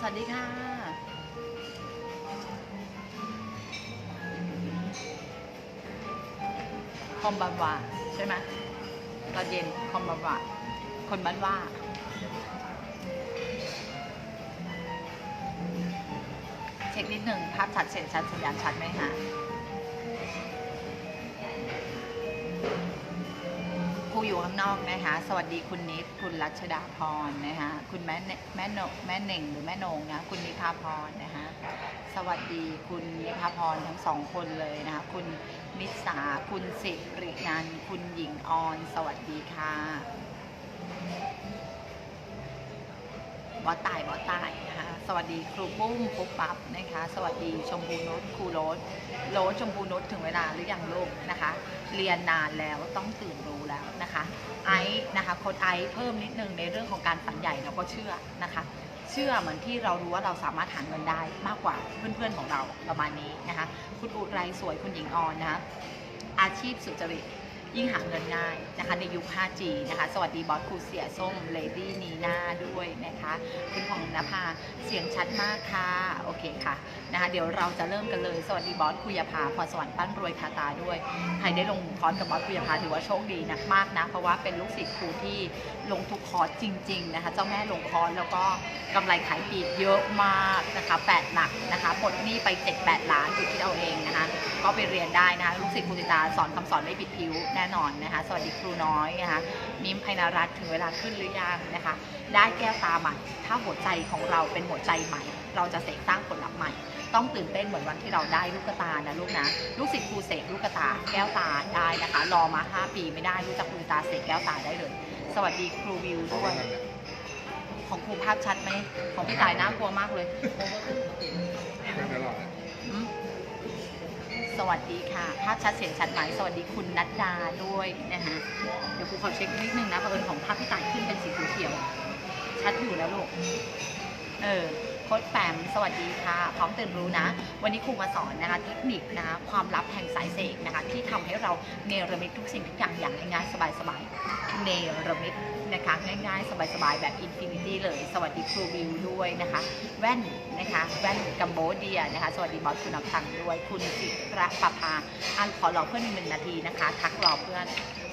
สวัสดีค่ะ คอมบันวาใช่ไหมตอนเย็นคอมบันวาคนบ้านว่าเช็คนิดหนึ่งภาพชัดเสียงชัดสัญญาณชัดไหมคะ อยู่ข้างนอกนะคะ สวัสดีคุณนิดคุณรัชดาพรนะคะคุณแม่แม่โนแม่เหน่งหรือแม่นงนะคุณนิพาพรนะคะสวัสดีคุณนิพาพรทั้งสองคนเลยนะคะคุณนิสาคุณสิรินันคุณหญิงออน สวัสดีค่ะ บอสตายบอสตายนะคะสวัสดีครูปุ้มปุ๊บปั๊บนะคะ สวัสดีชมพูนุชครูโรสโรสชมพูนุชถึงเวลาหรือยังลูกนะคะ เรียนนานแล้วต้องตื่นรู้แล้วนะคะไอซ์นะคะโค้ดไอซ์เพิ่มนิดนึงในเรื่องของการฝันใหญ่เราก็เชื่อนะคะ เชื่อเหมือนที่เรารู้ว่าเราสามารถหาเงินได้มากกว่าเพื่อนๆของเราประมาณนี้นะคะ คุณอุไรสวยคุณหญิงออนนะคะอาชีพสุจริต ยิ่งหาเงินง่ายนะคะในยุค 5G นะคะ สวัสดีบอสครูเสียส้มเลดี้นีน่าด้วยนะคะ คุณของนภาเสียงชัดมากค่ะ โอเคค่ะนะคะเดี๋ยวเราจะเริ่มกันเลย สวัสดีบอสคุยาภาพรสวรรค์ปั้นรวยคาตาด้วย ใครได้ลงคอร์สกับบอสคุยาภาถือว่าโชคดีนะมากนะ เพราะว่าเป็นลูกศิษย์ครูที่ลงทุกคอร์สจริง ๆ นะคะ เจ้าแม่ลงคอร์สแล้วก็กำไรขายปีกเยอะมากนะคะแปดหลักนะคะปลดหนี้ไป7-8ล้านดูคิดเอาเองนะคะ ก็ไปเรียนได้นะคะลูกศิษย์ครูติตาสอนคำสอนไม่ผิดผิวแน่นอนนะคะสวัสดีครูน้อยนะคะมิมไอนารัตถึงเวลาขึ้นหรือยังนะคะ ได้แก้วตาใหม่ ถ้าหัวใจของเราเป็นหัวใจใหม่ เราจะเสกสร้างผลลัพธ์ใหม่ ต้องตื่นเต้นเหมือนวันที่เราได้ลูกตานะลูกนะ ลูกศิษย์ครูเสกลูกตา แก้วตาได้นะคะ รอมา 5 ปีไม่ได้รู้จักครูตาเสกแก้วตาได้เลย สวัสดีครูวิวด้วยของครูภาพชัดไหมของพี่ตายน่ากลัวมากเลย สวัสดีค่ะ ภาพชัดเสียงชัดไหมสวัสดีคุณนัดดาด้วยนะคะเดี๋ยวครูขอเช็คนิดนึงนะประเอิญของภาพพี่ต่ายขึ้นเป็นสีเขียว ชัดอยู่แล้วลูก เออ โค้ดแปมสวัสดีค่ะพร้อมตื่นรู้นะ วันนี้ครูมาสอนนะคะเทคนิคนะคะความลับแห่งสายเสกนะคะที่ทำให้เราเนรมิตทุกสิ่งทุกอย่างอย่างง่ายๆสบายๆเนรมิตนะคะง่ายๆ สบายๆ แบบอินฟินิตี้เลย สวัสดีครูวิวด้วยนะคะ แว่นนะคะแว่นกัมโบเดียนะคะ สวัสดีบอสคุณนับตังด้วยคุณจิระปภาอันขอรอเพื่อนอีกหนึ่งนาทีนะคะ ทักรอเพื่อน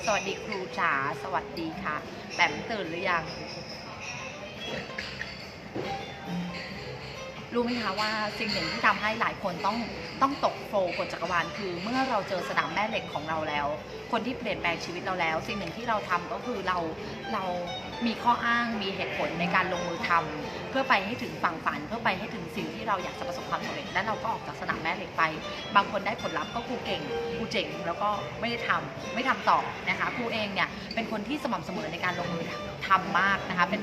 สวัสดีครูจ๋าสวัสดีค่ะแปมตื่นหรือยัง รู้ไหมคะว่าสิ่งหนึ่งที่ทำให้หลายคนต้องต้องตกโฟกฎจักรวาลคือ เมื่อเราเจอสนามแม่เหล็กของเราแล้ว คนที่เปลี่ยนแปลงชีวิตเราแล้ว สิ่งหนึ่งที่เราทำก็คือเราเรามีข้ออ้างมีเหตุผลในการลงมือทำเพื่อไปให้ถึงฝั่งฝัน เพื่อไปให้ถึงสิ่งที่เราอยากจะประสบความสำเร็จและเราก็ออกจากสนามแม่เหล็กไป บางคนได้ผลลัพธ์ก็ครูเก่งครูเจ๋งแล้วก็ไม่ได้ทำไม่ทำต่อนะคะครูเองเนี่ยเป็นคนที่สม่ำเสมอในการลงมือทำมากนะคะเป็น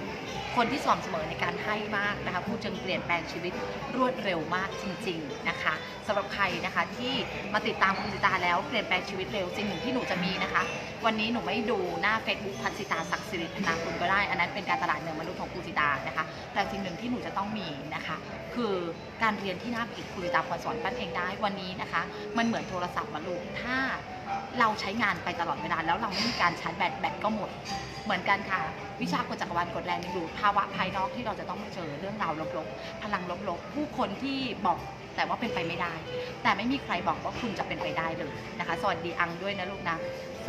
คนที่สม่ำเสมอในการให้มากนะคะผู้จึงเปลี่ยนแปลงชีวิตรวดเร็วมากจริง ๆนะคะสำหรับใครนะคะที่มาติดตามคุณสิตาแล้วเปลี่ยนแปลงชีวิตเร็วสิ่งหนึ่งที่หนูจะมีนะคะ วันนี้หนูไม่ดูหน้า Facebook พันสิตาศักดิ์สิริธนาคุณก็ได้ อันนั้นเป็นการตลาดเนื้อมนุษย์ของคุณสิตานะคะแต่สิ่งหนึ่งที่หนูจะต้องมีนะคะ คือการเรียนที่หน้ากิจคุณสิตาพรสอนปั้นเองได้วันนี้นะคะ มันเหมือนโทรศัพท์มาลูกถ้า เราใช้งานไปตลอดเวลาแล้วเราไม่มีการชาร์จแบตแบตก็หมด เหมือนกันค่ะ วิชากฎจักรวาลกฎแรงดึงดูดภาวะภายนอกที่เราจะต้องเจอเรื่องราวลบๆ พลังลบๆ ผู้คนที่บอกแต่ว่าเป็นไปไม่ได้ แต่ไม่มีใครบอกว่าคุณจะเป็นไปได้เลยนะคะ สวัสดีอังด้วยนะลูกนะ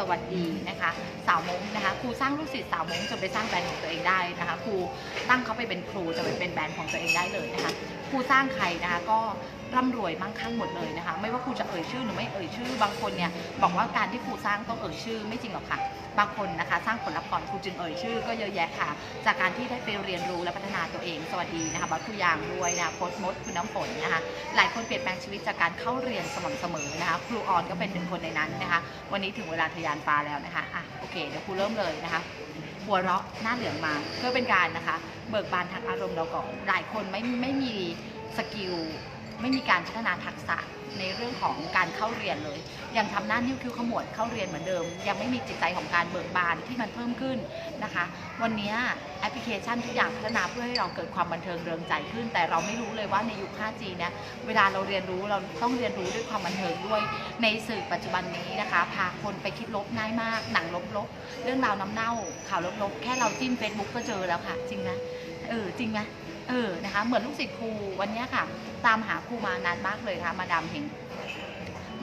วัสดีนะคะ สาวมงนะคะครูสร้างลูกศิษย์สาวมงจนไปสร้างแบรนด์ของตัวเองได้นะคะครูตั้งเขาไปเป็นครูจะไปเป็นแบรนด์ของตัวเองได้เลยนะคะครูสร้างใครนะคะก็ร่ำรวยมั่งคั่งหมดเลยนะคะ ไม่ว่าครูจะเอ่ยชื่อหรือไม่เอ่ยชื่อบางคนเนี่ยบอกว่าการที่ครูสร้างต้องเอ่ยชื่อไม่จริงหรอกค่ะ บางคนนะคะ สร้างผลลัพธ์ก่อนครูจึงเอ่ยชื่อก็เยอะแยะค่ะ จากการที่ได้ไปเรียนรู้และพัฒนาตัวเอง สวัสดีนะคะบอสครูยางด้วยนะโค้ชมดคุณน้ำฝนนะคะ หลายคนเปลี่ยนแปลงชีวิตจากการเข้าเรียนสม่ำเสมอนะคะ ครูออนก็เป็นหนึ่งคนในนั้นนะคะ วันนี้ถึงเวลาทะยานฟ้าแล้วนะคะอะโอเคเดี๋ยวครูเริ่มเลยนะคะหัวเราะหน้าเหลืองมาเพื่อเป็นการนะคะ เบิกบานทางอารมณ์เราก่อนหลายคนไม่ไม่มีสกิล ไม่มีการพัฒนาทักษะในเรื่องของการเข้าเรียนเลย ยังทำหน้านิ้วคิ้วขมวดเข้าเรียนเหมือนเดิม ยังไม่มีจิตใจของการเบิกบานที่มันเพิ่มขึ้นนะคะ วันนี้แอปพลิเคชันทุกอย่างพัฒนาเพื่อให้เราเกิดความบันเทิงเริงใจขึ้น แต่เราไม่รู้เลยว่าในยุค 5G เนี่ยเวลาเราเรียนรู้เราต้องเรียนรู้ด้วยความบันเทิงด้วยในสื่อปัจจุบันนี้นะคะ พาคนไปคิดลบง่ายมากหนังลบๆเรื่องราวน้ำเน่าข่าวลบๆแค่เราจิ้ม Facebook ก็เจอแล้วค่ะ จริงไหมเออจริงไหม เออนะคะ เหมือนลูกศิษย์ครูวันเนี้ยค่ะ ตามหาครูมานานมากเลยนะคะมาดามเฮง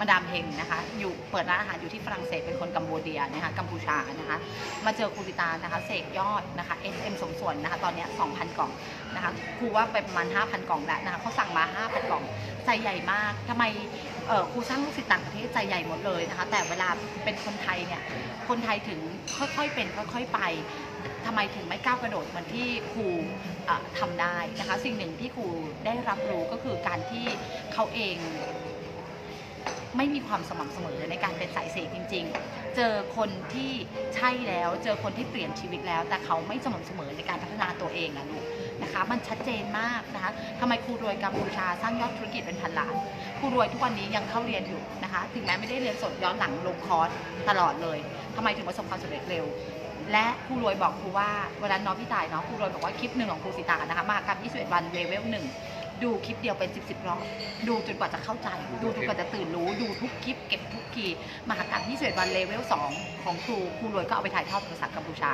มาดามเฮงนะคะ อยู่เปิดร้านอาหารอยู่ที่ฝรั่งเศสเป็นคนกัมพูเดียนะคะกัมพูชานะคะ มาเจอครูติตานะคะเสกยอดนะคะ SM สมส่วนนะคะตอนนี้ 2,000 กล่องนะคะครูว่าไปประมาณ 5,000 กล่องแล้วนะคะเขาสั่งมา 5,000 กล่องใจใหญ่มากทำไมเออครูสร้างลูกศิษย์ต่างประเทศใจใหญ่หมดเลยนะคะ แต่เวลาเป็นคนไทยเนี่ยคนไทยถึงค่อยๆเป็นค่อยๆไปทำไมถึงไม่ก้าวกระโดดเหมือนที่ครูเอ่อทำได้นะคะ สิ่งหนึ่งที่ครูได้รับรู้ก็คือการที่เขาเอง ไม่มีความสม่ำเสมอในการเป็นสายเสกจริง ๆ เจอคนที่ใช่แล้ว เจอคนที่เปลี่ยนชีวิตแล้ว แต่เขาไม่สม่ำเสมอในการพัฒนาตัวเองอะลูกนะคะมันชัดเจนมากนะคะทำไมครูรวยกัมพูชาสร้างยอดธุรกิจเป็นพันล้านครูรวยทุกวันนี้ยังเข้าเรียนอยู่นะคะ ถึงแม้ไม่ได้เรียนสดย้อนหลังลงคอร์สตลอดเลยทำไมถึงประสบความสำเร็จเร็ว และครูรวยบอกครูว่าวลาน้องพี่ตายเนาะครูรวยบอกว่าคลิปหนึ่งของครูสิตานะคะมากรรม21วันเลเวลหนึ่ง ดูคลิปเดียวเป็น 10บสรอบดูจนกว่าจะเข้าใจ ดูจนกว่าจะตื่นรู้ดูทุกคลิปเก็บทุกคีมหากรรม21วันเลเวล 2 ของครูครูรวยก็เอาไปถ่ายทอดภาษากัมพูชา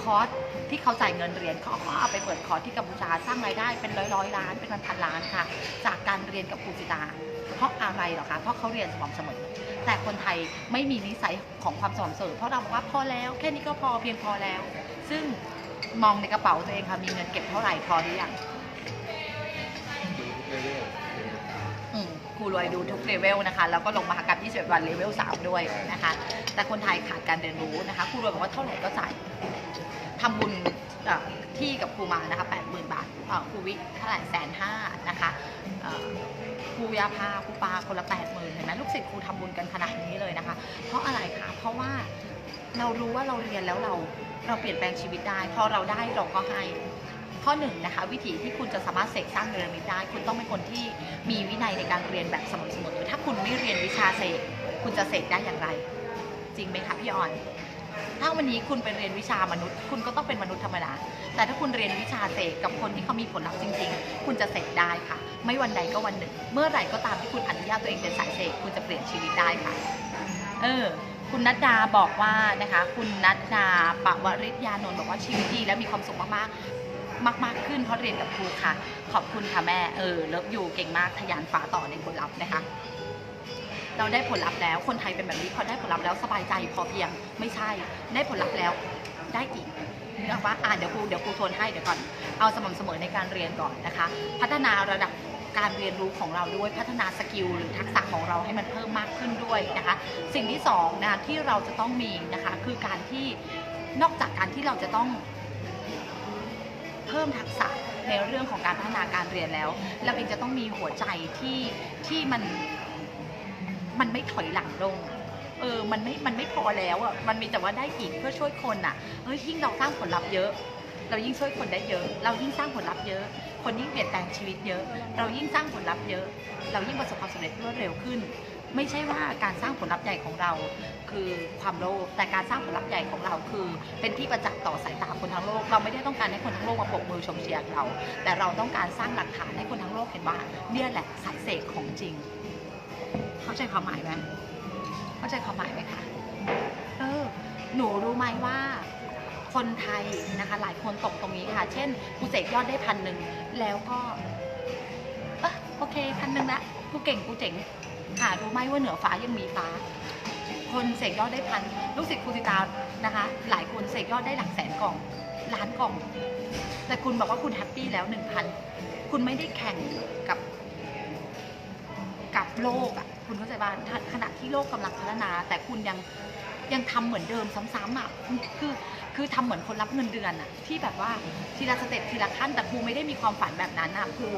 คอร์สที่เขาจ่ายเงินเรียนเขาเอาไปเปิดคอร์สที่กัมพูชาสร้างรายได้เป็นร้อยร้อยล้านเป็นพันพันล้านค่ะ จากการเรียนกับครูสิตาเพราะอะไรเหรอคะเพราะเขาเรียนสม่ำเสมอแต่คนไทยไม่มีนิสัยของความสม่ำเสมอเพราะเราบอกว่าพอแล้ว แค่นี้ก็พอเพียงพอแล้ว ซึ่งมองในกระเป๋าตัวเองค่ะมีเงินเก็บเท่าไหร่พอหรือยัง อืมครูรวยดูทุกเลเวลนะคะ แล้วก็ลงมหากรรม21วันเลเวล3ด้วยนะคะ แต่คนไทยขาดการเรียนรู้นะคะครูรวยบอกว่าเท่าไหร่ก็จ่ายทำบุญเอ่อที่กับครูมานะคะ80,000 บาทเอ่อครูวิเท่าไหร่แสนห้านะคะเอ่อครูยาพาครูปาคนละ80,000เห็นไหมลูกศิษย์ครูทำบุญกันขนาดนี้เลยนะคะ เพราะอะไรคะเพราะว่าเรารู้ว่าเราเรียนแล้วเราเราเปลี่ยนแปลงชีวิตได้ พอเราได้เราก็ให้ ข้อหนึ่งนะคะวิธีที่คุณจะสามารถเสกสร้างเนรมิตได้ คุณต้องเป็นคนที่มีวินัยในการเรียนแบบสม่ำเสมอถ้าคุณไม่เรียนวิชาเสกคุณจะเสกได้อย่างไร จริงไหมคะพี่ออน ถ้าวันนี้คุณไปเรียนวิชามนุษย์ คุณก็ต้องเป็นมนุษย์ธรรมดาแต่ถ้าคุณเรียนวิชาเสกกับคนที่เขามีผลลัพธ์จริง ๆ คุณจะเสกได้ค่ะ ไม่วันใดก็วันหนึ่ง เมื่อไหร่ก็ตามที่คุณอนุญาตตัวเองเป็นสายเสกคุณจะเปลี่ยนชีวิตได้ค่ะ เออคุณนัดดาบอกว่านะคะ คุณนัดดาปวริศยานนท์บอกว่าชีวิตดีและมีความสุขมากๆ มากๆขึ้นเพราะเรียนกับครูค่ะ ขอบคุณค่ะแม่เออเลิฟอยู่เก่งมากทะยานฝาต่อในผลลัพธ์นะคะเราได้ผลลัพธ์แล้วคนไทยเป็นแบบนี้พอได้ผลลัพธ์แล้วสบายใจพอเพียงไม่ใช่ ได้ผลลัพธ์แล้วได้อีกนึกออกปะอ่าเดี๋ยวครูเดี๋ยวครูทวนให้เดี๋ยวก่อนเอาสม่ำเสมอในการเรียนก่อนนะคะ พัฒนาระดับการเรียนรู้ของเราด้วยพัฒนาสกิลหรือทักษะของเราให้มันเพิ่มมากขึ้นด้วยนะคะ สิ่งที่สองนะที่เราจะต้องมีนะคะคือการที่นอกจากการที่เราจะต้อง พิ่มทักษะในเรื่องของการพัฒนาการเรียนแล้ว เราเองจะต้องมีหัวใจที่ที่มันมันไม่ถอยหลังลงเออมันไม่มันไม่พอแล้วอะมันมีแต่ว่าได้อีกเพื่อช่วยคนอะเฮ้ยยิ่งเราสร้างผลลัพธ์เยอะ เรายิ่งช่วยคนได้เยอะ เรายิ่งสร้างผลลัพธ์เยอะ คนยิ่งเปลี่ยนแปลงชีวิตเยอะ เรายิ่งสร้างผลลัพธ์เยอะ เรายิ่งประสบความสำเร็จรวดเร็วขึ้น ไม่ใช่ว่าการสร้างผลลัพธ์ใหญ่ของเรา คือความโลภแต่การสร้างผลลัพธ์ใหญ่ของเราคือ เป็นที่ประจักษ์ต่อสายตาคนทั้งโลก เราไม่ได้ต้องการให้คนทั้งโลกมาปรบมือชมเชียร์เรา แต่เราต้องการสร้างหลักฐานให้คนทั้งโลกเห็นว่าเนี่ยแหละสายเสกของจริง เข้าใจความหมายไหมเข้าใจความหมายไหมคะเออหนูรู้ไหมว่าคนไทยนะคะหลายคนตกตรงนี้ค่ะ เช่นกูเสกยอดได้พันหนึ่งแล้วก็เออโอเคพันหนึ่งละกูเก่งกูเจ๋ง หารู้ไหมว่าเหนือฟ้ายังมีฟ้า คนเสกยอดได้พันลูกศิษย์ครูสิตานะคะ หลายคนเสกยอดได้หลักแสนกล่องล้านกล่อง แต่คุณบอกว่าคุณแฮปปี้แล้วหนึ่งพันคุณไม่ได้แข่งกับ กับโลกอะคุณเข้าใจป่ะถ้างขณะที่โลกกำลังพัฒนา แต่คุณยังยังทำเหมือนเดิมซ้ำๆอะคือ คือทำเหมือนคนรับเงินเดือนอะที่แบบว่าทีละสเต็ปทีละขั้นแต่ครูไม่ได้มีความฝันแบบนั้นอะครู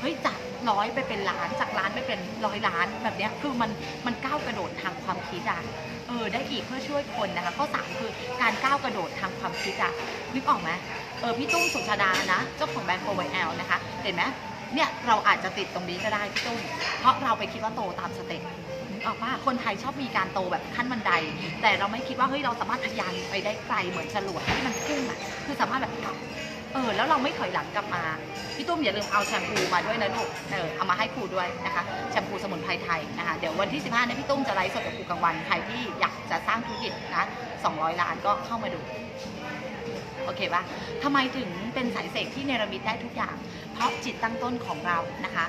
เฮ้ยจากร้อยไปเป็นล้านจากล้านไปเป็นร้อยล้านแบบเนี้ยคือมันมันก้าวกระโดดทางความคิดอะเออได้อีกเพื่อช่วยคนนะคะข้อสามคือการก้าวกระโดดทางความคิดอะนึกออกไหมเออพี่ตุ้มสุชาดานะเจ้าของแบรนด์โฟไวแอลนะคะเห็นไหมเนี่ยเราอาจจะติดตรงนี้ก็ได้พี่ตุ้มเพราะเราไปคิดว่าโตตามสเต็ป ออกว่าคนไทยชอบมีการโตแบบขั้นบันได แต่เราไม่คิดว่าเฮ้ยเราสามารถทะยานไปได้ไกลเหมือนจรวดที่มันพุ่งอะคือสามารถแบบเออแล้วเราไม่ถอยหลังกลับมาพี่ตุ้มอย่าลืมเอาแชมพูมาด้วยนะลูกเออเอามาให้ครูด้วยนะคะแชมพูสมุนไพรไทยนะคะเดี๋ยววันที่ 15เนี่ยพี่ตุ้มจะไลฟ์สดกับครูกลางวันใครที่อยากจะสร้างธุรกิจนะ200 ล้านก็เข้ามาดูโอเคปะทำไมถึงเป็นสายเสกที่เนรมิตได้ทุกอย่าง เพราะจิตตั้งต้นของเรานะคะ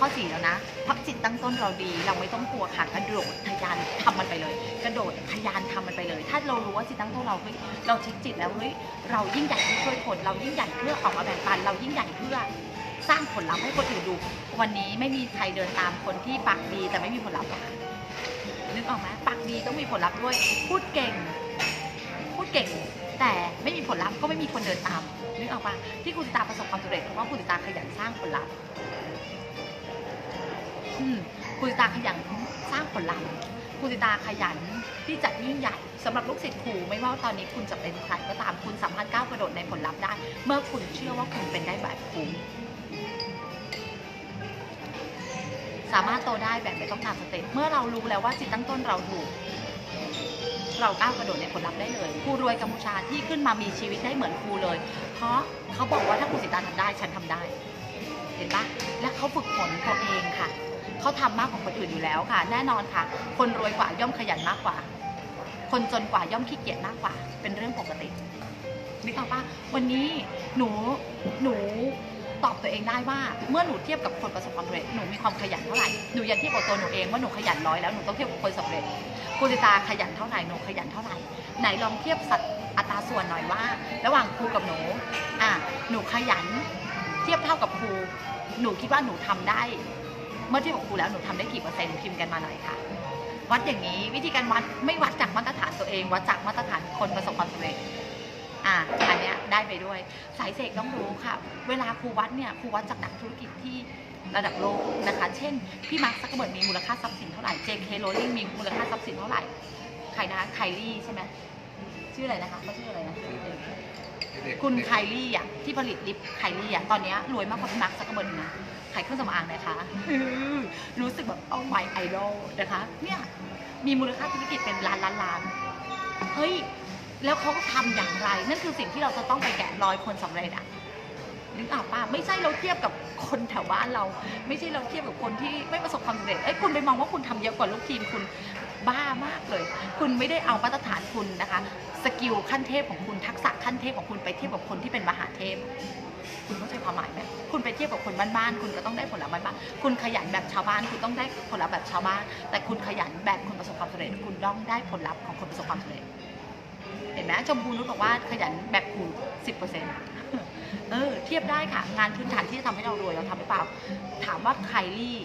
ข้อสี่แล้วนะพราะจิตตั้งต้นเราดี เราไม่ต้องกลัวค่ะกระโดดทะยานทำมันไปเลย กระโดดทะยานทำมันไปเลย ถ้าเรารู้ว่าจิตตั้งต้นเราเฮ้ยเราเช็คจิตแล้วเฮ้ยเรายิ่งใหญ่เพื่อช่วยคนเรายิ่งใหญ่เพื่อออกมาแบ่งปัน เรายิ่งใหญ่เพื่อสร้างผลลัพธ์ให้คนอื่นดู วันนี้ไม่มีใครเดินตามคนที่ปากดีแต่ไม่มีผลลัพธ์หรอกค่ะนึกออกไหมปากดีต้องมีผลลัพธ์ด้วย พูดเก่ง พูดเก่ง แต่ไม่มีผลลัพธ์ก็ไม่มีคนเดินตามนึกออกปะที่คุณติตาประสบความสำเร็จเพราะว่าคุณติตาขยันสร้างผลลัพธ์ คุณติตาขยันสร้างผลลัพธ์คุณติตาขยันที่จะยิ่งใหญ่สำหรับลูกศิษย์ครูไม่ว่าตอนนี้คุณจะเป็นใครก็ตามคุณสามารถก้าวกระโดดในผลลัพธ์ได้ เมื่อคุณเชื่อว่าคุณเป็นได้แบบครูสามารถโตได้แบบไม่ต้องตามสเต็ปเมื่อเรารู้แล้วว่าจิตตั้งต้นเราถูก เราก้าวกระโดดในผลลัพธ์ได้เลยครูรวยกัมพูชาที่ขึ้นมามีชีวิตได้เหมือนครูเลย เพราะเขาบอกว่าถ้าคุณสิตาทำได้ ฉันทำได้ เห็นปะและเขาฝึกฝนตัวเองค่ะ เขาทำมากกว่าคนอื่นอยู่แล้วค่ะ แน่นอนค่ะ คนรวยกว่าย่อมขยันมากกว่า คนจนกว่าย่อมขี้เกียจมากกว่า เป็นเรื่องปกตินึกออกปะวันนี้หนูหนูตอบตัวเองได้ว่าเมื่อหนูเทียบกับคนประสบความสำเร็จหนูมีความขยันเท่าไหร่หนูอยันเทียบกับตัวหนูเองว่าหนูขยันร้อยแล้วหนูต้องเทียบกับคนสำเร็จคุณติตาขยันเท่าไหร่หนูขยันเท่าไหร่ไหนลองเทียบสัดอัตราส่วนหน่อยว่า ระหว่างครูกับหนูอะหนูขยัน เทียบเท่ากับครูหนูคิดว่าหนูทำได้ เมื่อเทียบกับครูแล้วหนูทำได้กี่เปอร์เซ็นต์พิมพ์กันมาหน่อยค่ะ วัดอย่างนี้วิธีการวัดไม่วัดจากมาตรฐานตัวเอง วัดจากมาตรฐานคนประสบความสำเร็จอะอันเนี้ยได้ไปด้วย สายเสกต้องรู้ค่ะ เวลาครูวัดเนี่ยครูวัดจากนักธุรกิจที่ระดับโลกนะคะ เช่น พี่มาร์คซักเบิร์ดมีมูลค่าทรัพย์สินเท่าไหร่ JK Rowling มีมูลค่าทรัพย์สินเท่าไหร่ ใครนะคะไคลี่ใช่ไหม ชื่ออะไรนะคะเขาชื่ออะไรนะ คุณไคลี่อะที่ผลิตลิปไคลี่อะตอนเนี้ยรวยมากกว่าพี่มาร์คซักเกอร์เบิร์ดอีกนะขายเครื่องสำอางนะคะรู้สึกแบบเอาไมไอดอลนะคะ เนี่ยมีมูลค่าธุรกิจเป็นล้านล้านล้านเฮ้ยแล้วเขาทำอย่างไร นั่นคือสิ่งที่เราจะต้องไปแกะรอยคนสำเร็จอะ นึกออกป่ะไม่ใช่เราเทียบกับคนแถวบ้านเรา ไม่ใช่เราเทียบกับคนที่ไม่ประสบความสำเร็จเอ้ยคุณไปมองว่าคุณทำเยอะกว่าลูกทีมคุณบ้ามากเลย คุณไม่ได้เอามาตรฐานคุณนะคะ สกิลขั้นเทพของคุณทักษะขั้นเทพของคุณไปเทียบกับคนที่เป็นมหาเทพคุณเข้าใจความหมายไหมคุณไปเทียบกับคนบ้านๆ คุณก็ต้องได้ผลลัพธ์บ้านๆ คุณขยันแบบชาวบ้าน คุณต้องได้ผลลัพธ์แบบชาวบ้าน แต่คุณขยันแบบคนประสบความสำเร็จ คุณต้องได้ผลลัพธ์ของคนประสบความสำเร็จ เห็นไหมชมพูนุชบอกว่าขยันแบบครูสิบเปอร์เซ็นต์เออเทียบได้ค่ะ งานพื้นฐานที่จะทำให้เรารวยเราทำหรือเปล่า ถามว่าไคลี่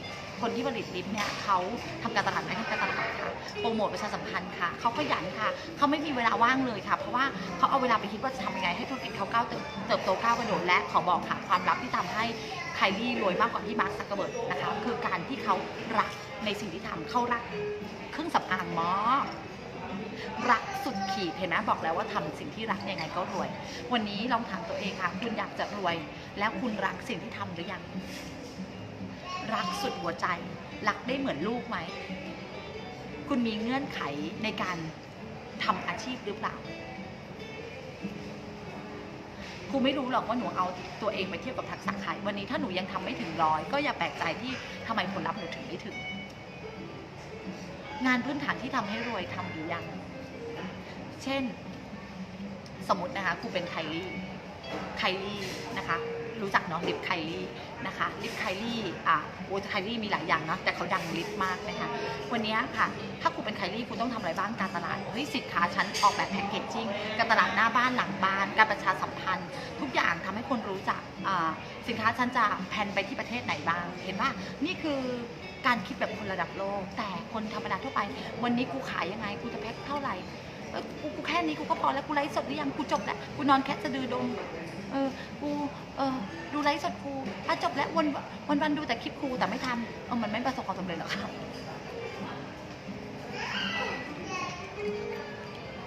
คนที่ผลิตลิปเนี่ยเขาทำการตลาดไหมทำการตลาดค่ะโปรโมทประชาสัมพันธ์ค่ะเขาขยันค่ะเขาไม่มีเวลาว่างเลยค่ะ เพราะว่าเขาเอาเวลาไปคิดว่าจะทำยังไงให้ธุรกิจเขาก้าวเติบเติบโตก้าวกระโดดและขอบอกค่ะความลับที่ทำให้ไคลี่รวยมากกว่าพี่มาร์คซักเกอร์เบิร์ดนะคะคือการที่เขารักในสิ่งที่ทำเขารักเครื่องสำอางมาก รักสุดขีดเห็นไหมบอกแล้วว่าทำสิ่งที่รักยังไงก็รวย วันนี้ลองถามตัวเองค่ะ คุณอยากจะรวย แล้วคุณรักสิ่งที่ทำหรือยัง รักสุดหัวใจ รักได้เหมือนลูกไหม คุณมีเงื่อนไขในการทำอาชีพหรือเปล่าครูไม่รู้หรอกว่าหนูเอาตัวเองไปเทียบกับทักษะใครวันนี้ถ้าหนูยังทำไม่ถึงร้อยก็อย่าแปลกใจที่ทำไมผลลัพธ์หนูถึงไม่ถึง งานพื้นฐานที่ทำให้รวยทำหรือยัง เช่น สมมตินะคะครูเป็นไคลี่ไคลี่นะคะ รู้จักเนาะลิปไคลี่นะคะลิปไคลี่อะโอ้ไคลี่มีหลายอย่างเนาะแต่เขาดังลิปมากนะคะ วันนี้ค่ะ ถ้าคุณเป็นไคลี่คุณต้องทำอะไรบ้างการตลาดเฮ้ยสินค้าฉันออกแบบแพ็กเกจจิ้งการตลาดหน้าบ้านหลังบ้าน การประชาสัมพันธ์ ทุกอย่างทำให้คนรู้จักสินค้าฉันจะแพนไปที่ประเทศไหนบ้าง เห็นว่านี่คือ การคิดแบบคนระดับโลก แต่คนธรรมดาทั่วไป วันนี้กูขายยังไงกูจะแพ็คเท่าไหร่เออกูกูแค่นี้กูก็พอแล้วกูไลฟ์สดหรือยังกูจบแล้วกูนอนแค่สะดือดมเออกูเออดูไลฟ์สดกูอะจบแล้ววันวันวันดูแต่คลิปกูแต่ไม่ทำเออมันไม่ประสบความสำเร็จหรอกค่ะ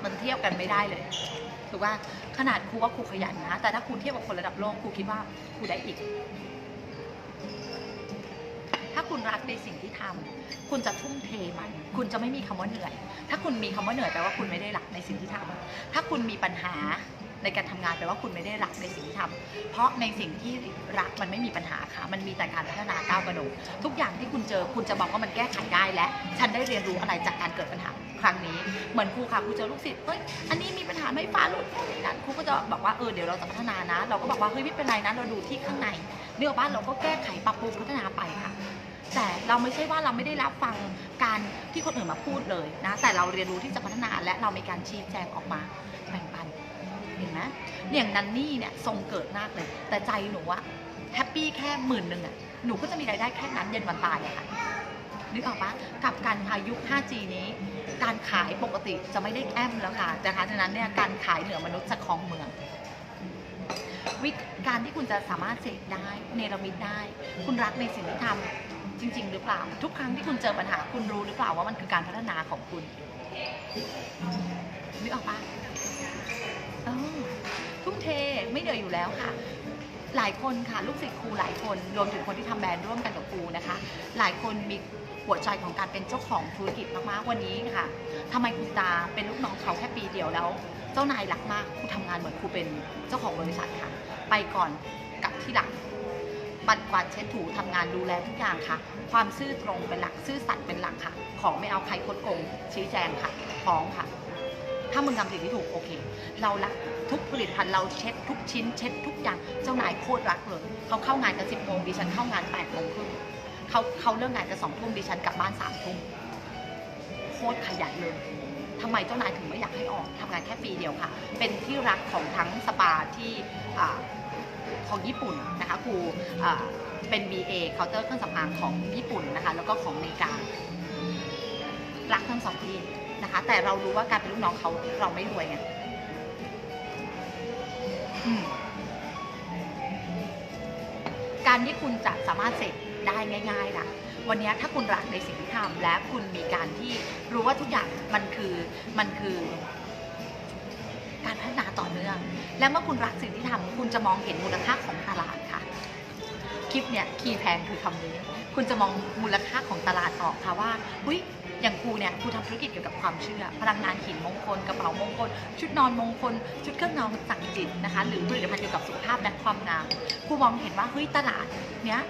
มันเทียบกันไม่ได้เลยถูกว่าขนาดครูว่าครูขยันนะ แต่ถ้าครูเทียบกับคนระดับโลกครูคิดว่าครูได้อีก ถ้าคุณรักในสิ่งที่ทำคุณจะทุ่มเทมัน คุณจะไม่มีคำว่าเหนื่อย ถ้าคุณมีคำว่าเหนื่อยแปลว่าคุณไม่ได้รักในสิ่งที่ทำถ้าคุณมีปัญหาในการทำงานแปลว่าคุณไม่ได้รักในสิ่งที่ทำเพราะในสิ่งที่รักมันไม่มีปัญหาค่ะ มันมีแต่การพัฒนาก้าวกระโดดทุกอย่างที่คุณเจอคุณจะบอกว่ามันแก้ไขได้และ ฉันได้เรียนรู้อะไรจากการเกิดปัญหาครั้งนี้ เหมือนครูค่ะครูเจอลูกศิษย์เฮ้ยอันนี้มีปัญหาไม่ฟ้าหลุดนู่นนี่นั่นครูก็จะบอกว่าเออเดี๋ยวเราจะพัฒนานะ เราก็บอกว่าเฮ้ยไม่เป็นไรนะเราดูที่ข้างในเรื่อบ้านเราก็แก้ไขปรับปรุงพัฒนาไปค่ะ แต่เราไม่ใช่ว่าเราไม่ได้รับฟังการที่คนอื่นมาพูดเลยนะ แต่เราเรียนรู้ที่จะพัฒนาและเรามีการชี้แจงออกมาแบ่งปันเห็นไหมอย่างนันนี่เนี่ยทรงเกิดมากเลย แต่ใจหนูอะแฮปปี้แค่หมื่นหนึ่งอะหนูก็จะมีรายได้แค่นั้นเย็นวันตายอะค่ะนึกออกปะกับการพายุค 5G นี้ การขายปกติจะไม่ได้แอมแล้วค่ะนะคะฉะนั้นเนี่ยการขายเหนือมนุษย์จะครองเมืองวิธการที่คุณจะสามารถเสกได้เนรมิตได้ คุณรักในสิ่งที่ทำ จริง ๆ หรือเปล่า ทุกครั้งที่คุณเจอปัญหาคุณรู้หรือเปล่าว่ามันคือการพัฒนาของคุณนึกออกปะทุ่มเทไม่เหนื่อยอยู่แล้วค่ะ หลายคนค่ะลูกศิษย์ครูหลายคนรวมถึงคนที่ทำแบรนด์ร่วมกันกับครูนะคะ หลายคนมีหัวใจของการเป็นเจ้าของธุรกิจมากๆวันนี้ค่ะทำไมคุณตาเป็นลูกน้องเขาแค่ปีเดียวแล้ว เจ้านายรักมากครูทำงานเหมือนครูเป็นเจ้าของบริษัทค่ะ ไปก่อนกลับที่หลัง ปัดกวาดเช็ดถูทำงานดูแลทุกอย่างค่ะ ความซื่อตรงเป็นหลักซื่อสัตย์เป็นหลักค่ะ ของไม่เอาใครคดโกงชี้แจงค่ะฟ้องค่ะ ถ้ามึงทำสิ่งที่ถูกโอเค เรารักทุกผลิตภัณฑ์เราเช็ดทุกชิ้น เช็ดทุกอย่างเจ้านายโคตรรักเลยเขาเข้างานกันสิบโมงดิฉันเข้างานแปดโมงครึ่งเขาเขาเลิกงานกันสองทุ่มดิฉันกลับบ้านสามทุ่มโคตรขยันเลยทำไมเจ้านายถึงไม่อยากให้ออกทำงานแค่ปีเดียวค่ะ เป็นที่รักของทั้งสปาที่ ของญี่ปุ่นนะคะครูเป็น BA เคาน์เตอร์เครื่องสำอางของญี่ปุ่นนะคะแล้วก็ของอเมริการักทั้งสองที่นะคะ แต่เรารู้ว่าการเป็นลูกน้องเขาเราไม่รวยไงการที่คุณจะสามารถเสร็จได้ง่ายๆนะวันนี้ถ้าคุณรักในสิ่งที่ทำและคุณมีการที่รู้ว่าทุกอย่างมันคือมันคือ การพัฒนาต่อเนื่อง และเมื่อคุณรักสิ่งที่ทำคุณจะมองเห็นมูลค่าของตลาดค่ะ คลิปเนี่ยคีย์แพงคือคำนี้ คุณจะมองมูลค่าของตลาดออกค่ะว่าหุ้ยอย่างครูเนี่ยครูทำธุรกิจเกี่ยวกับความเชื่อ พลังงานหินมงคลกระเป๋ามงคล ชุดนอนมงคล ชุดเครื่องนอนสังจิตนะคะ หรือผลิตภัณฑ์เกี่ยวกับสุขภาพและความงามครูมองเห็นว่าเฮ้ยตลาดเนี้ย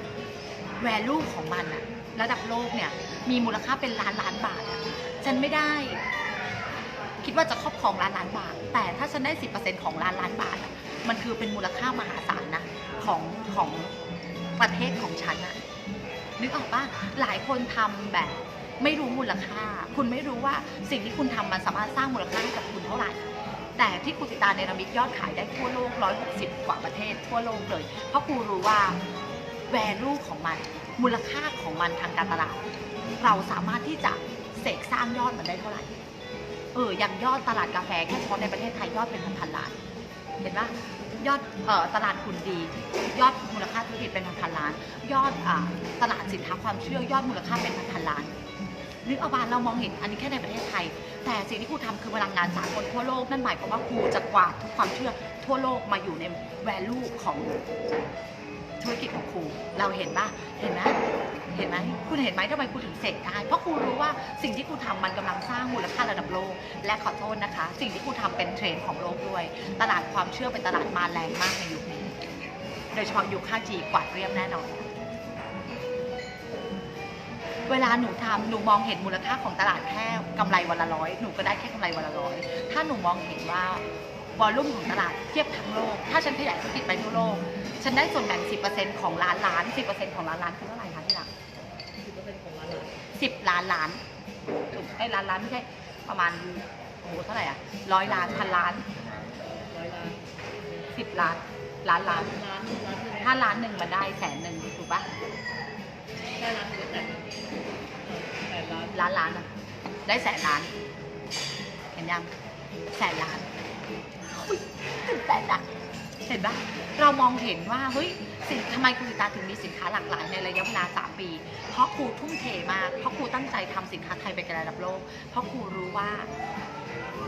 แวลูของมันอะระดับโลกเนี่ยมีมูลค่าเป็นล้านล้านบาทอะฉันไม่ได้ คิดว่าจะครอบครองล้านล้านบาท แต่ถ้าฉันได้10%ของล้านล้านบาทอะมันคือเป็นมูลค่ามหาศาลนะของของประเทศของฉันอะนึกออกปะหลายคนทำแบบไม่รู้มูลค่า คุณไม่รู้ว่าสิ่งที่คุณทำมันสามารถสร้างมูลค่าให้กับคุณเท่าไหร่ แต่ที่ครูสิตาเนรมิตยอดขายได้ทั่วโลก 160 กว่าประเทศทั่วโลกเลย เพราะครูรู้ว่า value ของมัน มูลค่าของมันทางการตลาด เราสามารถที่จะเสกสร้างยอดมันได้เท่าไหร่ อออย่างยอดตลาดกาแฟแค่เฉพาะในประเทศไทยยอดเป็นพันๆล้าน เห็นปะยอดเอ่อตลาดคุณดี ยอดมูลค่าธุรกิจเป็นพันๆล้าน ยอดอ่าตลาดสินค้าความเชื่อยอดมูลค่าเป็นพันๆล้านนึกเอาบานเรามองเห็นอันนี้แค่ในประเทศไทย แต่สิ่งที่ครูทำคือพลังงานสากลทั่วโลกนั่นหมายความว่าครูจะกวาดทุกความเชื่อทั่วโลกมาอยู่ใน value ของธุรกิจของครู เราเห็นปะเห็นไหม เห็นไหมคุณเห็นไหมทำไมครูถึงเสกได้ เพราะครูรู้ว่าสิ่งที่ครูทำมันกำลังสร้างมูลค่าระดับโลก และขอโทษนะคะ สิ่งที่ครูทำเป็นเทรนด์ของโลกด้วย ตลาดความเชื่อเป็นตลาดมาแรงมากในยุคนี้ โดยเฉพาะยุค 5G กวาดเรียบแน่นอนเวลาหนูทำหนูมองเห็นมูลค่าของตลาดแค่กำไรวันละร้อยหนูก็ได้แค่กำไรวันละร้อยถ้าหนูมองเห็นว่าวอลลุ่มของตลาดเทียบทั้งโลก ถ้าฉันขยายธุรกิจไปทั่วโลก ฉันได้ส่วนแบ่ง 10%ของล้านล้าน 10%ของล้านล้านคือเท่าไหร่คะที่หลัง 10%ของร้านหลัก สิบล้านล้านถูกไอ้ยล้านล้านไม่ใช่ประมาณโอ้โหเท่าไหร่อะร้อยล้านพันล้านร้อยล้านสิบล้านล้านล้านล้านล้านหนึ่งถ้าล้านหนึ่งมันได้แสนหนึ่งถูกปะได้ล้านหนึ่งแต่แต่ล้านล้านล้านอะได้แสนล้าน เห็นยังแสนล้านอุ๊ยตื่นเต้นอะ เห็นปะเรามองเห็นว่าเฮ้ยสิ่งทำไมคุณสิตาถึงมีสินค้าหลากหลายในระยะเวลา 3 ปี เพราะครูทุ่มเทมาก เพราะครูตั้งใจทำสินค้าไทยไปไกลระดับโลก เพราะครูรู้ว่า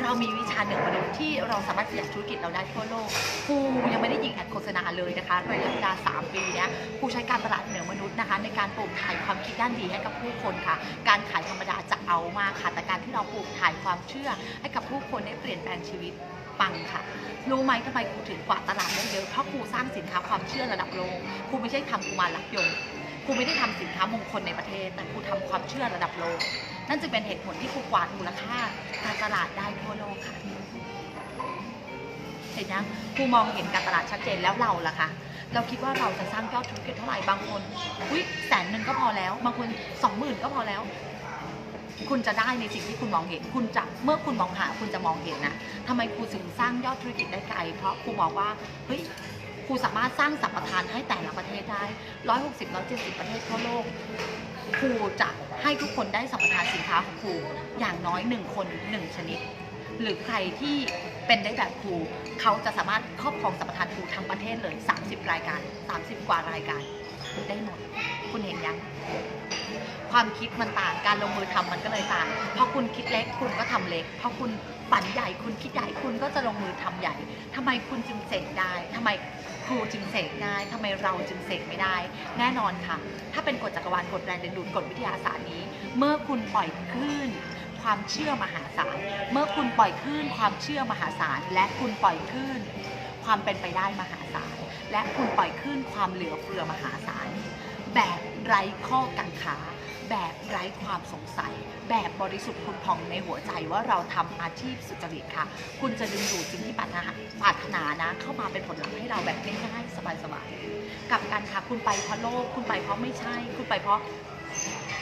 เรามีวิชาเหนือมนุษย์ที่เราสามารถขยายธุรกิจเราได้ทั่วโลก ครูยังไม่ได้ยิงแอดโฆษณาเลยนะคะระยะเวลา 3 ปีเนี้ยครูใช้การตลาดเหนือมนุษย์นะคะ ในการปลูกถ่ายความคิดด้านดีให้กับผู้คนค่ะ การขายธรรมดาจะเอามากค่ะแต่การที่เราปลูกถ่ายความเชื่อ ให้กับผู้คนได้เปลี่ยนแปลงชีวิต ปังค่ะ รู้ไหมทำไมครูถึงกวาดตลาดได้เยอะเพราะครูสร้างสินค้าความเชื่อระดับโลกครูไม่ใช่ทำกุมารลักยมครูไม่ได้ทำสินค้ามงคลในประเทศแต่ครูทำความเชื่อระดับโลก นั่นจึงเป็นเหตุผลที่ครูกวาดมูลค่าการตลาดได้ทั่วโลกค่ะเห็นยังครูมองเห็นการตลาดชัดเจนแล้วเราล่ะคะเราคิดว่าเราจะสร้างยอดธุรกิจเท่าไหร่บางคนอุ้ยแสนหนึ่งก็พอแล้ว บางคนสองหมื่นก็พอแล้ว คุณจะได้ในสิ่งที่คุณมองเห็น คุณจะเมื่อคุณมองหาคุณจะมองเห็นนะทำไมครูถึงสร้างยอดธุรกิจได้ไกล เพราะครูบอกว่าเฮ้ยครูสามารถสร้างสัมปทานให้แต่ละประเทศได้ร้อยหกสิบร้อยเจ็ดสิบประเทศทั่วโลกครูจะให้ทุกคนได้สัมปทานสินค้าของครูอย่างน้อยหนึ่งคนหนึ่งชนิด หรือใครที่เป็นได้แบบครูเขาจะสามารถครอบครองสัมปทานครูทั้งประเทศเลย 30 รายการ 30 กว่ารายการ ได้หมด คุณเห็นยัง ความคิดมันต่าง การลงมือทำมันก็เลยต่าง เพราะคุณคิดเล็กคุณก็ทำเล็ก เพราะคุณฝันใหญ่คุณคิดใหญ่คุณก็จะลงมือทำใหญ่ทำไมคุณจึงเสกได้ทำไมครูจึงเสกได้ทำไมเราจึงเสกไม่ได้ แน่นอนค่ะ ถ้าเป็นกฎจักรวาลกฎแรงดึงดูดกฎวิทยาศาสตร์นี้ เมื่อคุณปล่อยคลื่นความเชื่อมหาศาล เมื่อคุณปล่อยคลื่นความเชื่อมหาศาล และคุณปล่อยคลื่นความเป็นไปได้มหาศาล และคุณปล่อยคลื่นความเหลือเฟือมหาศาล แบบไร้ข้อกังขา แบบไร้ความสงสัย แบบบริสุทธิ์ผุดพองในหัวใจว่าเราทำอาชีพสุจริตค่ะ คุณจะดึงดูดสิ่งที่ปรารถนาปรารถนานะ เข้ามาเป็นผลลัพธ์ให้เราแบบง่ายๆสบายๆกับการค่ะคุณไปเพราะโลภคุณไปเพราะไม่ใช่ คุณไปเพราะ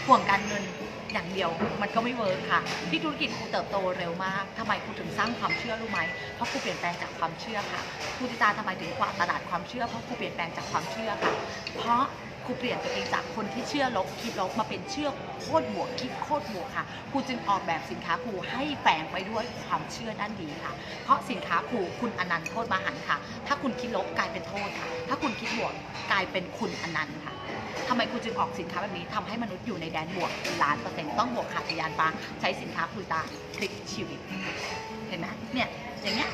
ห่วงการเงินอย่างเดียวมันก็ไม่เวิร์คค่ะ ที่ธุรกิจครูเติบโตเร็วมากทำไมครูถึงสร้างความเชื่อรู้ไหม เพราะครูเปลี่ยนแปลงจากความเชื่อค่ะครูติตาทำไมถึงกว่าตลาดความเชื่อ เพราะครูเปลี่ยนแปลงจากความเชื่อค่ะ เพราะ ครูเปลี่ยนตัวเองจากคนที่เชื่อลบคิดลบมาเป็นเชื่อโคตรบวกคิดโคตรบวกค่ะครูจึงออกแบบสินค้าครูให้แฝงไปด้วยความเชื่อด้านดีค่ะ เพราะสินค้าครูคุณอนันต์โทษมหันค่ะ ถ้าคุณคิดลบกลายเป็นโทษค่ะ ถ้าคุณคิดบวกกลายเป็นคุณอนันต์ค่ะทำไมครูจึงออกสินค้าแบบนี้ทำให้มนุษย์อยู่ในแดนบวกล้านเปอร์เซ็นต์ต้องบวกขาดยานปาใช้สินค้าครูตาพลิกชีวิต เห็นไหมเนี่ยอย่างเงี้ย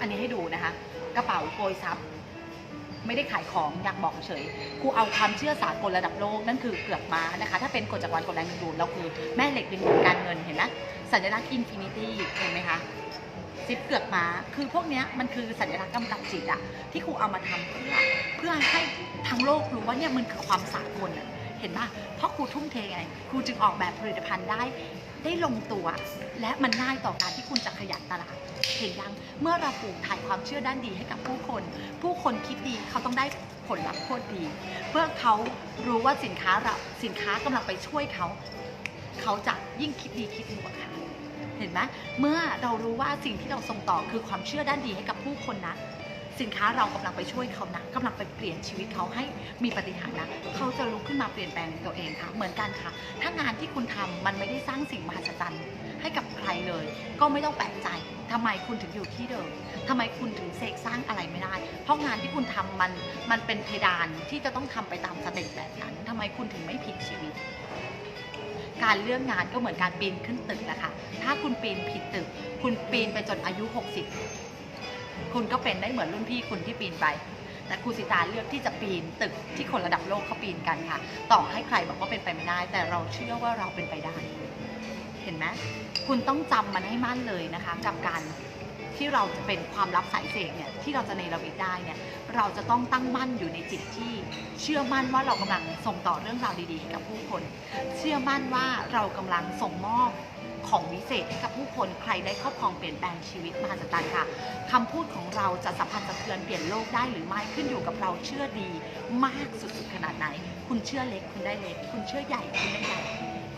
อันนี้ให้ดูนะคะ กระเป๋าโกยซับ ไม่ได้ขายของอยากบอกเฉยครูเอาความเชื่อสากลระดับโลกนั่นคือเกือกม้านะคะ ถ้าเป็นกฎจักรวาลกฎแรงดึงดูดเราคือแม่เหล็กดึงดูดการเงินเห็นไหมสัญลักษณ์อินฟินิตี้เห็นไหมคะซิปเกือกม้าคือพวกนี้มันคือสัญลักษณ์กำกับจิตอะที่ครูเอามาทำเพื่อเพื่อให้ทั้งโลกรู้ว่าเนี่ยมันคือความสากลอะเห็นปะเพราะครูทุ่มเทไงครูจึงออกแบบผลิตภัณฑ์ได้ ได้ลงตัว และมันง่ายต่อการที่คุณจะขยายตลาด เห็นยังเมื่อเราปลูกถ่ายความเชื่อด้านดีให้กับผู้คน ผู้คนคิดดีเขาต้องได้ผลลัพธ์โคตรดี เพื่อเขารู้ว่าสินค้าเราสินค้ากำลังไปช่วยเขาเขาจะยิ่งคิดดีคิดบวกค่ะเห็นไหมเมื่อเรารู้ว่าสิ่งที่เราส่งต่อคือความเชื่อด้านดีให้กับผู้คนนะ สินค้าเรากำลังไปช่วยเขานะกำลังไปเปลี่ยนชีวิตเขาให้มีปฏิหารนะเขาจะลุกขึ้นมาเปลี่ยนแปลงตัวเองค่ะ เหมือนกันค่ะ ถ้างานที่คุณทำมันไม่ได้สร้างสิ่งมหัศจรรย์ให้กับใครเลย ก็ไม่ต้องแปลกใจทำไมคุณถึงอยู่ที่เดิมทำไมคุณถึงเสกสร้างอะไรไม่ได้ เพราะงานที่คุณทำมันมันเป็นเพดานที่จะต้องทำไปตามสเต็ปแบบนั้นทำไมคุณถึงไม่พลิกชีวิตการเลือกงานก็เหมือนการปีนขึ้นตึกแหละค่ะถ้าคุณปีนผิดตึก คุณปีนไปจนอายุ 60 คุณก็เป็นได้เหมือนรุ่นพี่คุณที่ปีนไป แต่ครูสิตาเลือกที่จะปีนตึกที่คนระดับโลกเขาปีนกันค่ะ ต่อให้ใครบอกว่าเป็นไปไม่ได้ แต่เราเชื่อว่าเราเป็นไปได้ เห็นไหมคุณต้องจำมันให้มั่นเลยนะคะกับการที่เราจะเป็นความลับสายเสกเนี่ยที่เราจะในระเบิดได้เนี่ยเราจะต้องตั้งมั่นอยู่ในจิตที่เชื่อมั่นว่าเรากำลังส่งต่อเรื่องราวดีๆให้กับผู้คน เชื่อมั่นว่าเรากำลังส่งมอบ ของวิเศษให้กับผู้คนใครได้ครอบครองเปลี่ยนแปลงชีวิตมหัศจรรย์ค่ะคำพูดของเราจะสัมพันธ์สะเทือนเปลี่ยนโลกได้หรือไม่ขึ้นอยู่กับเราเชื่อดีมากสุดๆขนาดไหน คุณเชื่อเล็กคุณได้เล็ก คุณเชื่อใหญ่คุณได้ใหญ่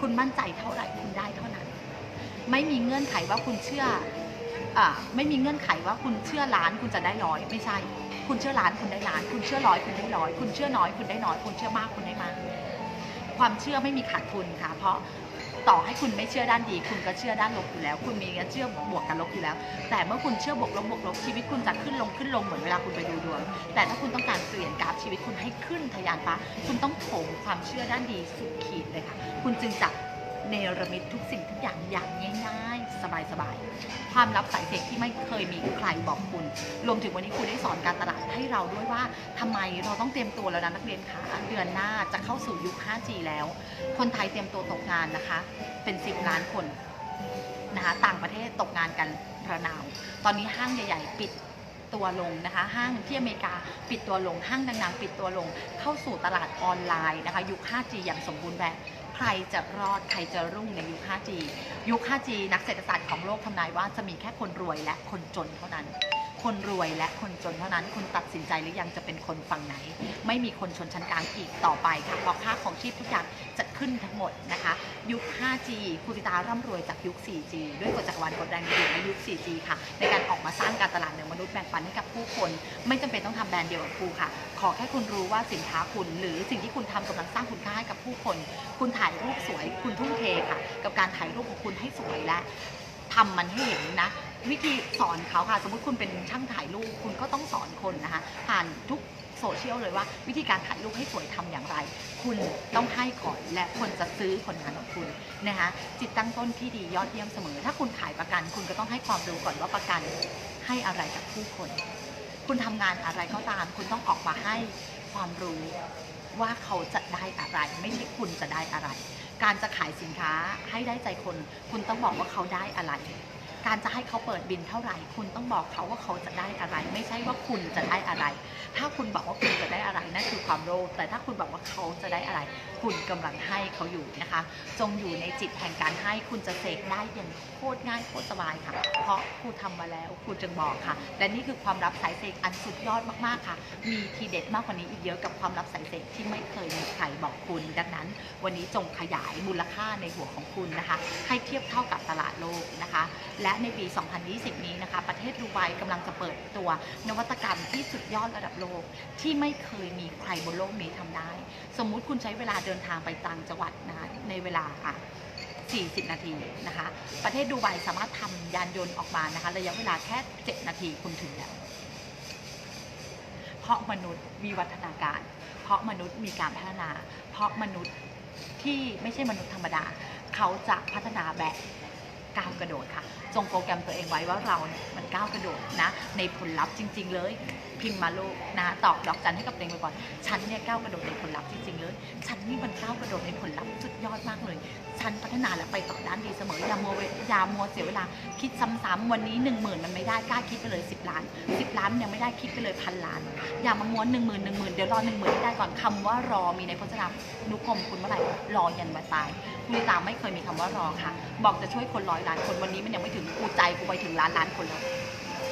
คุณมั่นใจเท่าไหร่คุณได้เท่านั้น ไม่มีเงื่อนไขว่าคุณเชื่ออ่าไม่มีเงื่อนไขว่าคุณเชื่อล้านคุณจะได้ร้อยไม่ใช่ คุณเชื่อล้านคุณได้ล้าน คุณเชื่อร้อยคุณได้ร้อย คุณเชื่อน้อยคุณได้น้อย คุณเชื่อมากคุณได้มาก ความเชื่อไม่มีขาดทุนค่ะ เพราะ ต่อให้คุณไม่เชื่อด้านดี คุณก็เชื่อด้านลบอยู่แล้ว คุณมีเชื่อบวกกับลบอยู่แล้ว แต่เมื่อคุณเชื่อบวกลบบวกลบชีวิตคุณจะขึ้นลงขึ้นลงเหมือนเวลาคุณไปดูดวง แต่ถ้าคุณต้องการเปลี่ยนกราฟชีวิตคุณให้ขึ้นทะยานฟ้าคุณต้องโถมความเชื่อด้านดีสุดขีดเลยค่ะ คุณจึงจะ เนรมิตทุกสิ่งทุกอย่างอย่างง่ายๆ สบายๆ ความลับสายเสกที่ไม่เคยมีใครบอกคุณ รวมถึงวันนี้ครูได้สอนการตลาดให้เราด้วยว่าทำไมเราต้องเตรียมตัวแล้วนะนักเรียนคะเดือนหน้าจะเข้าสู่ยุค 5G แล้ว คนไทยเตรียมตัวตกงานนะคะ เป็น 10 ล้านคนนะคะต่างประเทศตกงานกันระนาว ตอนนี้ห้างใหญ่ ๆ ปิดตัวลงนะคะ ห้างที่อเมริกาปิดตัวลงห้างดังๆ ปิดตัวลง เข้าสู่ตลาดออนไลน์นะคะยุค 5G อย่างสมบูรณ์แบบ ใครจะรอดใครจะรุ่งในยุค 5G ยุค 5G นักเศรษฐศาสตร์ของโลกทำนายว่าจะมีแค่คนรวยและคนจนเท่านั้น คนรวยและคนจนเท่านั้นคุณตัดสินใจหรือยังจะเป็นคนฝั่งไหน ไม่มีคนชนชั้นกลางอีกต่อไปค่ะเพราะค่าของชีพทุกอย่างจะขึ้นทั้งหมดนะคะ ยุค 5G คุณติตาร่ำรวยจากยุค 4G ด้วยกฎจักรวาลกดแรงดึงในยุค 4G ค่ะ ในการออกมาสร้างการตลาดเนื้อมนุษย์แบ่งปันให้กับผู้คน ไม่จำเป็นต้องทำแบรนด์เดียวกับครูค่ะ ขอแค่คุณรู้ว่าสินค้าคุณ หรือสิ่งที่คุณทำกำลังสร้างคุณค่าให้กับผู้คน คุณถ่ายรูปสวย คุณทุ่มเทค่ะ กับการถ่ายรูปของคุณให้สวยและทำมันให้เห็นนะ วิธีสอนเขาค่ะ สมมติคุณเป็นช่างถ่ายรูปคุณก็ต้องสอนคนนะคะ ผ่านทุกโซเชียลเลยว่า วิธีการถ่ายรูปให้สวยทำอย่างไร คุณต้องให้ก่อนและคนจะซื้อผลงานของคุณนะคะจิตตั้งต้นที่ดียอดเยี่ยมเสมอ ถ้าคุณขายประกัน คุณก็ต้องให้ความรู้ก่อนว่าประกันให้อะไรกับผู้คน คุณทำงานอะไรก็ตาม คุณต้องออกมาให้ความรู้ว่าเขาจะได้อะไร ไม่ใช่คุณจะได้อะไร การจะขายสินค้าให้ได้ใจคน คุณต้องบอกว่าเขาได้อะไร การจะให้เขาเปิดบินเท่าไหร่ คุณต้องบอกเขาว่าเขาจะได้อะไร ไม่ใช่ว่าคุณจะได้อะไร ถ้าคุณบอกว่าคุณจะได้อะไรนั่นคือความโลภแต่ถ้าคุณบอกว่าเขาจะได้อะไรคุณกำลังให้เขาอยู่นะคะ จงอยู่ในจิตแห่งการให้คุณจะเสกได้อย่างโคตรง่ายโคตรสบายค่ะ เพราะครูทำมาแล้วครูจึงบอกค่ะ และนี่คือความลับสายเสกอันสุดยอดมากๆค่ะ มีทีเด็ดมากกว่านี้อีกเยอะกับความลับสายเสกที่ไม่เคยมีใครบอกคุณ ดังนั้น วันนี้จงขยายมูลค่าในหัวของคุณนะคะ ให้เทียบเท่ากับตลาดโลกนะคะ และในปี 2020 นี้นะคะ ประเทศดูไบกำลังจะเปิดตัวนวัตกรรมที่สุดยอดระดับโลกที่ไม่เคยมีใครบนโลกนี้ทำได้ สมมุติคุณใช้เวลาเดินทางไปต่างจังหวัดนะคะในเวลาค่ะ40 นาทีนะคะ ประเทศดูไบสามารถทำยานยนต์ออกมานะคะ ระยะเวลาแค่ 7 นาทีคุณถึงแล้ว เพราะมนุษย์วิวัฒนาการ เพราะมนุษย์มีการพัฒนา เพราะมนุษย์ที่ไม่ใช่มนุษย์ธรรมดา เขาจะพัฒนาแบบก้าวกระโดดค่ะ จงโปรแกรมตัวเองไว้ว่าเราเนี่ยมันก้าวกระโดดนะ ในผลลัพธ์จริง ๆ เลย พิมพ์มาลูกนะตอบดอกจันให้กับตัวเองไปก่อน ฉันเนี่ยก้าวกระโดดในผลลัพธ์จริง ๆ เลย ฉันนี่มันก้าวก ระโดดในผลลัพธ์สุดยอดมากเลย ฉันพัฒนาและไปต่อด้านดีเสมออย่ามัวเวอย่ามัวเสียเวลา คิดซ้ำๆวันนี้1 0,000มันไม่ได้กล้าคิดไปเลย 10 ล้าน 10 ล้านยังไม่ได้คิดไปเลยพันล้าน อย่ามาม้วนหนึ่งหมื่นหนึ่งหมื่นเดี๋ยวรอหนึ่งหมื่นได้ก่อนคำว่ารอมีในพจนานุกรมคุณเมื่อไหร่รอยันวันตายคุณตาไม่เคยมีคำว่ารอค่ะ บอกจะช่วยคนร้อยล้านคนวันนี้มันยังไม่ถึงกูใจกูไปถึงล้านล้านคนแล้ว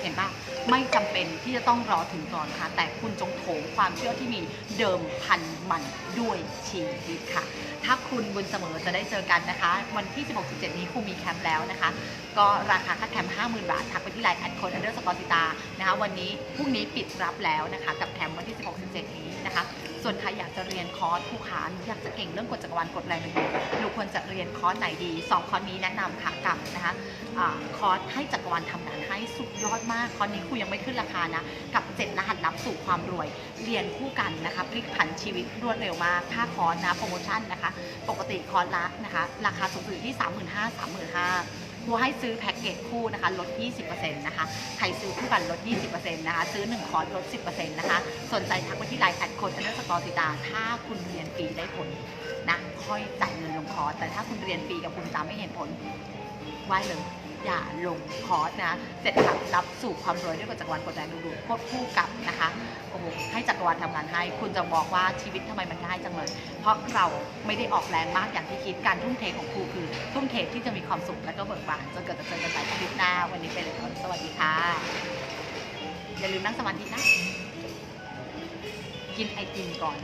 เห็นปะไม่จำเป็นที่จะต้องรอถึงก่อนค่ะ แต่คุณจงโถงความเชื่อที่มีเดิมพันมันด้วยชีวิตค่ะ ถ้าคุณบุญเสมอจะได้เจอกันนะคะ วันที่ 16-17 นี้ครูมีแคมป์แล้วนะคะ ก็ราคาค่าแคมป์50,000 บาท ทักไปที่ไลน์แอดโค้ดอันเดอร์สกอร์ติตานะคะ วันนี้พรุ่งนี้ปิดรับแล้วนะคะ กับแคมป์วันที่ 16-17 นี้นะคะ ส่วนใครอยากจะเรียนคอร์สผู้ค้าหนูอยากจะเก่งเรื่องกฎจักรวาลกฎแรงดึงดูดหนูควรจะเรียนคอร์สไหนดี 2 คอร์สนี้แนะนำค่ะกับนะคะคอร์สให้จักรวาลทำงานให้สุดยอดมาก คอร์สนี้ครูยังไม่ขึ้นราคานะ กับ 7 รหัสลับสู่ความรวย เรียนคู่กันนะคะพลิกผันชีวิตรวดเร็วมาก ค่าคอร์สนะโปรโมชั่นนะคะ ปกติคอร์สละนะคะ ราคาสูงสุดที่ 35,000 35,000 ครูให้ซื้อแพ็กเกจคู่นะคะลด 20%นะคะ ใครซื้อคู่กันลด 20%นะคะ ซื้อ 1 คอร์สลด 10%นะคะ สนใจทักไปที่ไลน์แอดโค้ดอันเดอร์สกอร์ติตา ถ้าคุณเรียนฟรีได้ผลนะ ค่อยจ่ายเงินลงคอร์สแต่ถ้าคุณเรียนฟรีกับคุณตามไม่เห็นผลไหวเลย อย่าลงคอร์สนะเจ็ดขับรับสู่ความรวยด้วยกฎจักรวาลกฎแรงดึงดูดควบคู่กับนะคะโอ้โหให้จักรวาลทำงานให้ คุณจะบอกว่าชีวิตทำไมมันง่ายจังเลย เพราะเราไม่ได้ออกแรงมากอย่างที่คิดการทุ่มเทของครูคือทุ่มเทที่จะมีความสุขและก็เบิกบานจนเกิดจะเจอกันใหม่คลิปหน้า วันนี้ไปเลยก่อนสวัสดีค่ะ อย่าลืมนั่งสมาธินะ กินไอติมก่อน